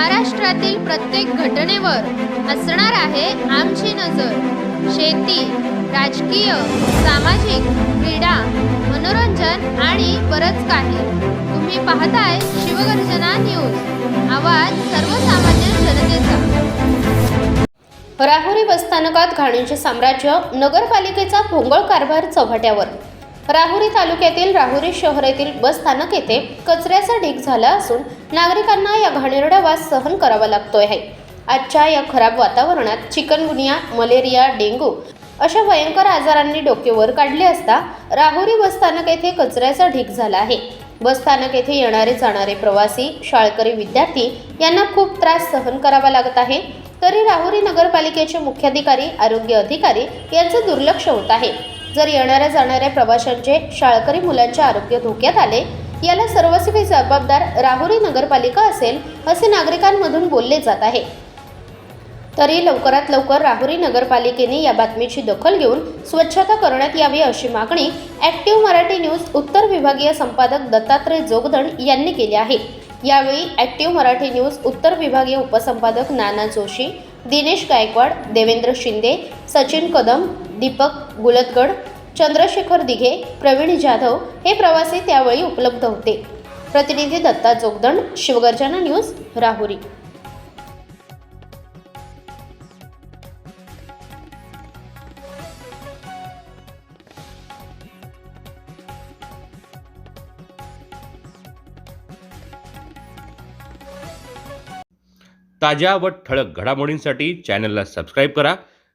महाराष्ट्रातील प्रत्येक घटनेवर असणार आहे आमची नजर. शेती राजकीय सामाजिक क्रीडा मनोरंजन आणि बरंच काही. तुम्ही पाहताय शिवगर्जना न्यूज. आवाज सर्वसामान्य जनतेचा. राहुरी बसस्थानकात घाणीचे साम्राज्य नगरपालिकेचा भोंगळ कारभार चव्हाट्यावर राहुरी तालुक्यातील राहुरी शहर येथील बसस्थानक येथे कचऱ्याचा ढीग झाला असून नागरिकांना या घाणेरडा वास सहन करावा लागतोय आहे. आजच्या या खराब वातावरणात चिकनगुनिया मलेरिया डेंगू अशा भयंकर आजारांनी डोके वर काढले असता राहुरी बसस्थानक येथे कचऱ्याचा ढीग झाला आहे. बसस्थानक येथे येणारे जाणारे प्रवासी शाळकरी विद्यार्थी यांना खूप त्रास सहन करावा लागत आहे. तरी राहुरी नगरपालिकेचे मुख्याधिकारी आरोग्य अधिकारी यांचं दुर्लक्ष होत आहे. जर येणाऱ्या जाणाऱ्या प्रवाशांचे शाळकरी मुलांचे आरोग्य धोक्यात आले याला सर्वस्वी जबाबदार राहुरी नगरपालिका असेल असे नागरिकांमधून बोलले जात आहे. तरी लवकरात लवकर राहुरी नगरपालिकेने या बातमीची दखल घेऊन स्वच्छता करण्यात यावी अशी मागणी ॲक्टिव्ह मराठी न्यूज उत्तर विभागीय संपादक दत्तात्रय जोगदण यांनी केली आहे. यावेळी ॲक्टिव्ह मराठी न्यूज उत्तर विभागीय उपसंपादक नाना जोशी दिनेश गायकवाड देवेंद्र शिंदे सचिन कदम दीपक गुलतगड चंद्रशेखर दिघे प्रवीण जाधव हे प्रवासी त्यावेळी उपलब्ध होते. प्रतिनिधी दत्ता जोगदंड शिवगर्जना न्यूज राहुरी. ताज्या व ठळक घडामोडींसाठी चॅनलला सबस्क्राईब करा.